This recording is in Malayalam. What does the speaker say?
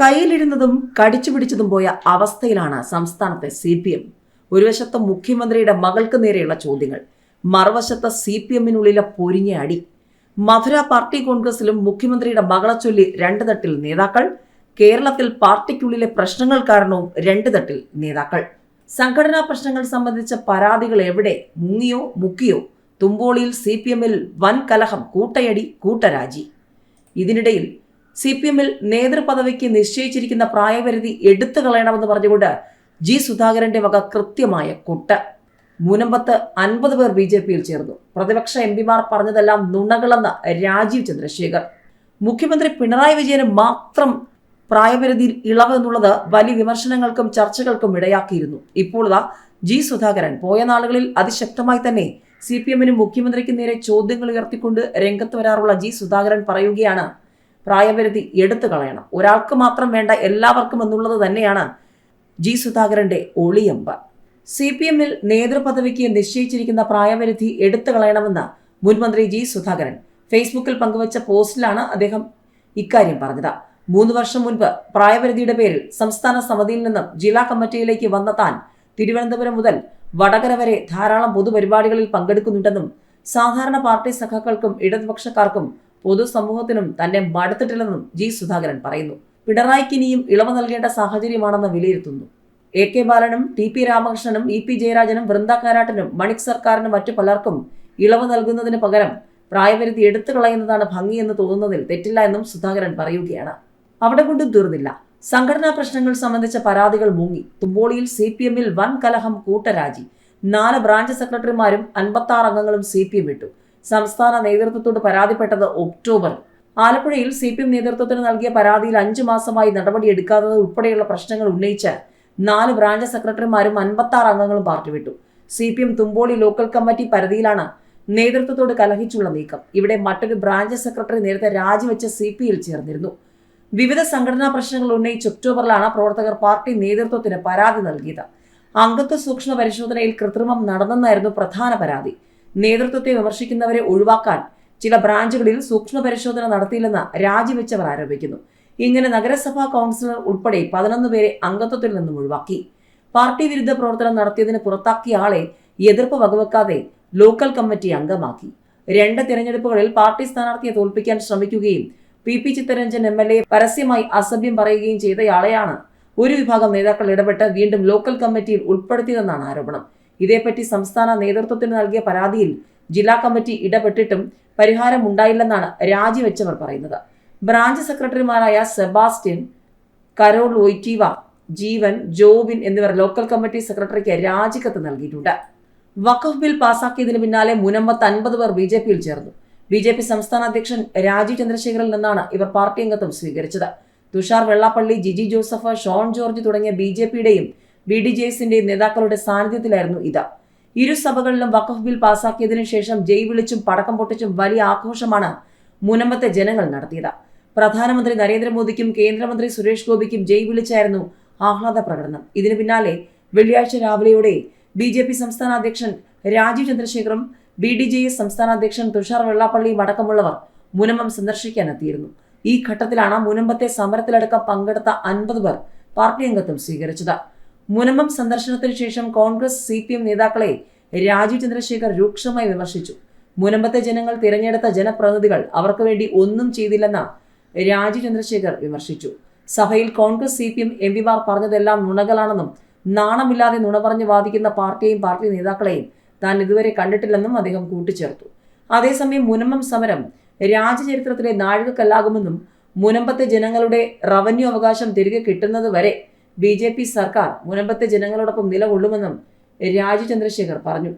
കയ്യിലിരുന്നതും കടിച്ചു പിടിച്ചതും പോയ അവസ്ഥയിലാണ് സംസ്ഥാനത്തെ സി പി എം. ഒരു വശത്ത് മുഖ്യമന്ത്രിയുടെ മകൾക്ക് നേരെയുള്ള ചോദ്യങ്ങൾ മറുവശത്ത് സി പി എമ്മിനുള്ളിലെ പൊരിഞ്ഞ അടി. മധുര പാർട്ടി കോൺഗ്രസിലും മുഖ്യമന്ത്രിയുടെ മകളെ ചൊല്ലി രണ്ട് തട്ടിൽ നേതാക്കൾ കേരളത്തിൽ പാർട്ടിക്കുള്ളിലെ പ്രശ്നങ്ങൾ കാരണവും രണ്ട് തട്ടിൽ നേതാക്കൾ. സംഘടനാ പ്രശ്നങ്ങൾ സംബന്ധിച്ച പരാതികൾ എവിടെ മുങ്ങിയോ മുക്കിയോ തുമ്പോളിയിൽ സി പി എമ്മിൽ വൻ കലഹം കൂട്ടയടി കൂട്ടരാജി. ഇതിനിടയിൽ സി പി എമ്മിൽ നേതൃപദവിക്ക് നിശ്ചയിച്ചിരിക്കുന്ന പ്രായപരിധി എടുത്തു കളയണമെന്ന് പറഞ്ഞുകൊണ്ട് ജി സുധാകരന്റെ വക കൃത്യമായ കുട്ട. മുനമ്പത്ത് അൻപത് പേർ ബി ജെ പിയിൽ ചേർന്നു. പ്രതിപക്ഷ എം പിമാർ പറഞ്ഞതെല്ലാം നുണകളെന്ന് രാജീവ് ചന്ദ്രശേഖർ. മുഖ്യമന്ത്രി പിണറായി വിജയന് മാത്രം പ്രായപരിധിയിൽ ഇളവ് എന്നുള്ളത് വലിയ വിമർശനങ്ങൾക്കും ചർച്ചകൾക്കും ഇടയാക്കിയിരുന്നു. ഇപ്പോൾ ഇതാ ജി സുധാകരൻ പോയ നാളുകളിൽ അതിശക്തമായി തന്നെ സി പി എമ്മിനും മുഖ്യമന്ത്രിക്കും നേരെ ചോദ്യങ്ങൾ ഉയർത്തിക്കൊണ്ട് രംഗത്ത് വരാറുള്ള ജി സുധാകരൻ പറയുകയാണ് പ്രായപരിധി എടുത്തു കളയണം. ഒരാൾക്ക് മാത്രം വേണ്ട എല്ലാവർക്കും എന്നുള്ളത് തന്നെയാണ് ജി സുധാകരന്റെ ഒളിയമ്പ. സി പി എമ്മിൽ നേതൃപദവിക്ക് നിശ്ചയിച്ചിരിക്കുന്ന പ്രായപരിധി എടുത്തു കളയണമെന്ന് മുൻമന്ത്രി ജി സുധാകരൻ ഫേസ്ബുക്കിൽ പങ്കുവച്ച പോസ്റ്റിലാണ് അദ്ദേഹം ഇക്കാര്യം പറഞ്ഞത്. മൂന്ന് വർഷം മുൻപ് പ്രായപരിധിയുടെ പേരിൽ സംസ്ഥാന സമിതിയിൽ നിന്നും ജില്ലാ കമ്മിറ്റിയിലേക്ക് വന്ന താൻ തിരുവനന്തപുരം മുതൽ വടകര വരെ ധാരാളം പൊതുപരിപാടികളിൽ പങ്കെടുക്കുന്നുണ്ടെന്നും സാധാരണ പാർട്ടി സഖാക്കൾക്കും ഇടതുപക്ഷക്കാർക്കും പൊതുസമൂഹത്തിനും തന്നെ മടുത്തിട്ടില്ലെന്നും ജി സുധാകരൻ പറയുന്നു. പിണറായിക്ക് ഇനിയും ഇളവ് നൽകേണ്ട സാഹചര്യമാണെന്ന് വിലയിരുത്തുന്നു. എ കെ ബാലനും ടി പി രാമകൃഷ്ണനും ഇ പി ജയരാജനും വൃന്ദ കാരാട്ടനും മണിക് സർക്കാരിനും മറ്റു പലർക്കും ഇളവ് നൽകുന്നതിന് പകരം പ്രായപരിധി എടുത്തു കളയുന്നതാണ് ഭംഗിയെന്ന് തോന്നുന്നതിൽ തെറ്റില്ല എന്നും സുധാകരൻ പറയുകയാണ്. അവിടെ കൊണ്ടും തീർന്നില്ല. സംഘടനാ പ്രശ്നങ്ങൾ സംബന്ധിച്ച പരാതികൾ മുങ്ങി. തുമ്പോളിയിൽ സി പി എമ്മിൽ വൻ കലഹം കൂട്ടരാജി. നാല് ബ്രാഞ്ച് സെക്രട്ടറിമാരും അൻപത്തി അംഗങ്ങളും സി പി എം വിട്ടു സംസ്ഥാന നേതൃത്വത്തോട് പരാതിപ്പെട്ടത് ഒക്ടോബർ ആലപ്പുഴയിൽ സി പി എം നേതൃത്വത്തിന് നൽകിയ പരാതിയിൽ അഞ്ചു മാസമായി നടപടിയെടുക്കാത്തത് ഉൾപ്പെടെയുള്ള പ്രശ്നങ്ങൾ ഉന്നയിച്ച് നാല് ബ്രാഞ്ച് സെക്രട്ടറിമാരും അൻപത്തി ആറ് അംഗങ്ങളും പാർട്ടി വിട്ടു. C P M Thumpoly local committee പരിധിയിലാണ് നേതൃത്വത്തോട് കലഹിച്ചുള്ള നീക്കം. ഇവിടെ മറ്റൊരു ബ്രാഞ്ച് സെക്രട്ടറി നേരത്തെ രാജിവെച്ച സി പി യിൽ ചേർന്നിരുന്നു. വിവിധ സംഘടനാ പ്രശ്നങ്ങൾ ഉന്നയിച്ച് ഒക്ടോബറിലാണ് പ്രവർത്തകർ പാർട്ടി നേതൃത്വത്തിന് പരാതി നൽകിയത്. അംഗത്വ സൂക്ഷ്മ പരിശോധനയിൽ കൃത്രിമം നടന്നെന്നായിരുന്നു പ്രധാന പരാതി. നേതൃത്വത്തെ വിമർശിക്കുന്നവരെ ഒഴിവാക്കാൻ ചില ബ്രാഞ്ചുകളിൽ സൂക്ഷ്മ പരിശോധന നടത്തിയില്ലെന്ന് രാജിവെച്ചവർ ആരോപിക്കുന്നു. ഇങ്ങനെ നഗരസഭാ കൗൺസിലർ ഉൾപ്പെടെ പതിനൊന്ന് പേരെ അംഗത്വത്തിൽ നിന്നും ഒഴിവാക്കി. പാർട്ടി വിരുദ്ധ പ്രവർത്തനം നടത്തിയതിന് പുറത്താക്കിയ ആളെ എതിർപ്പ് വകവെക്കാതെ ലോക്കൽ കമ്മിറ്റി അംഗമാക്കി. രണ്ട് തിരഞ്ഞെടുപ്പുകളിൽ പാർട്ടി സ്ഥാനാർത്ഥിയെ തോൽപ്പിക്കാൻ ശ്രമിക്കുകയും P. P. Chitharanjan M. L. A. പരസ്യമായി അസഭ്യം പറയുകയും ചെയ്തയാളെയാണ് ഒരു വിഭാഗം നേതാക്കൾ ഇടപെട്ട് വീണ്ടും ലോക്കൽ കമ്മിറ്റിയിൽ ഉൾപ്പെടുത്തിയതെന്നാണ് ആരോപണം. ഇതേപ്പറ്റി സംസ്ഥാന നേതൃത്വത്തിന് നൽകിയ പരാതിയിൽ ജില്ലാ കമ്മിറ്റി ഇടപെട്ടിട്ടും പരിഹാരം ഉണ്ടായില്ലെന്നാണ് രാജിവെച്ചവർ പറയുന്നത്. ബ്രാഞ്ച് സെക്രട്ടറിമാരായ സെബാസ്റ്റ്യൻ കരോൾ ഒയ്റ്റീവ ജീവൻ ജോബിൻ എന്നിവർ ലോക്കൽ കമ്മിറ്റി സെക്രട്ടറിക്ക് രാജിക്കത്ത് നൽകിയിട്ടുണ്ട്. വഖഫ് ബിൽ പാസാക്കിയതിന് പിന്നാലെ മുനമ്പത്ത് അൻപത് പേർ ബി ജെ പിയിൽ ചേർന്നു. ബി ജെ പി സംസ്ഥാന അധ്യക്ഷൻ രാജീവ് ചന്ദ്രശേഖറിൽ നിന്നാണ് ഇവർ പാർട്ടി അംഗത്വം സ്വീകരിച്ചത്. Tushar Vellappally Jiji Joseph Sean George തുടങ്ങിയ ബി ജെ പിയുടെയും ബി ഡി ജെ എസിന്റെ നേതാക്കളുടെ സാന്നിധ്യത്തിലായിരുന്നു ഇത്. ഇരു സഭകളിലും വഖഫ് ബിൽ പാസാക്കിയതിനു ശേഷം ജയ് വിളിച്ചും പടക്കം പൊട്ടിച്ചും വലിയ ആഘോഷമാണ് മുനമ്പത്തെ ജനങ്ങൾ നടത്തിയത്. പ്രധാനമന്ത്രി നരേന്ദ്രമോദിക്കും കേന്ദ്രമന്ത്രി സുരേഷ് ഗോപിക്കും ജയ് വിളിച്ചായിരുന്നു ആഹ്ലാദ പ്രകടനം. ഇതിനു പിന്നാലെ വെള്ളിയാഴ്ച രാവിലെയോടെ ബി ജെ പി സംസ്ഥാന അധ്യക്ഷൻ രാജീവ് ചന്ദ്രശേഖറും ബി ഡി ജെ എസ് സംസ്ഥാന അധ്യക്ഷൻ തുഷാർ വെള്ളാപ്പള്ളിയും അടക്കമുള്ളവർ മുനമ്പം സന്ദർശിക്കാനെത്തിയിരുന്നു. ഈ ഘട്ടത്തിലാണ് മുനമ്പത്തെ സമരത്തിലടക്കം പങ്കെടുത്ത അൻപത് പേർ പാർട്ടി അംഗത്വം സ്വീകരിച്ചത്. മുനമ്പം സന്ദർശനത്തിന് ശേഷം കോൺഗ്രസ് സി പി എം നേതാക്കളെ രാജീവ് ചന്ദ്രശേഖർ രൂക്ഷമായി വിമർശിച്ചു. മുനമ്പത്തെ ജനങ്ങൾ തിരഞ്ഞെടുത്ത ജനപ്രതിനിധികൾ അവർക്ക് വേണ്ടി ഒന്നും ചെയ്തില്ലെന്ന് രാജീവ് ചന്ദ്രശേഖർ വിമർശിച്ചു. സഭയിൽ Congress C P M M പിമാർ പറഞ്ഞതെല്ലാം നുണകളാണെന്നും നാണമില്ലാതെ നുണ പറഞ്ഞ് വാദിക്കുന്ന പാർട്ടിയെയും പാർട്ടി നേതാക്കളെയും താൻ ഇതുവരെ കണ്ടിട്ടില്ലെന്നും അദ്ദേഹം കൂട്ടിച്ചേർത്തു. അതേസമയം മുനമ്പം സമരം രാജ്യചരിത്രത്തിലെ നാഴികക്കല്ലാകുമെന്നും മുനമ്പത്തെ ജനങ്ങളുടെ റവന്യൂ അവകാശം തിരികെ കിട്ടുന്നത് വരെ ബി സർക്കാർ മുനമ്പത്തെ ജനങ്ങളോടൊപ്പം നിലകൊള്ളുമെന്നും രാജു ചന്ദ്രശേഖർ പറഞ്ഞു.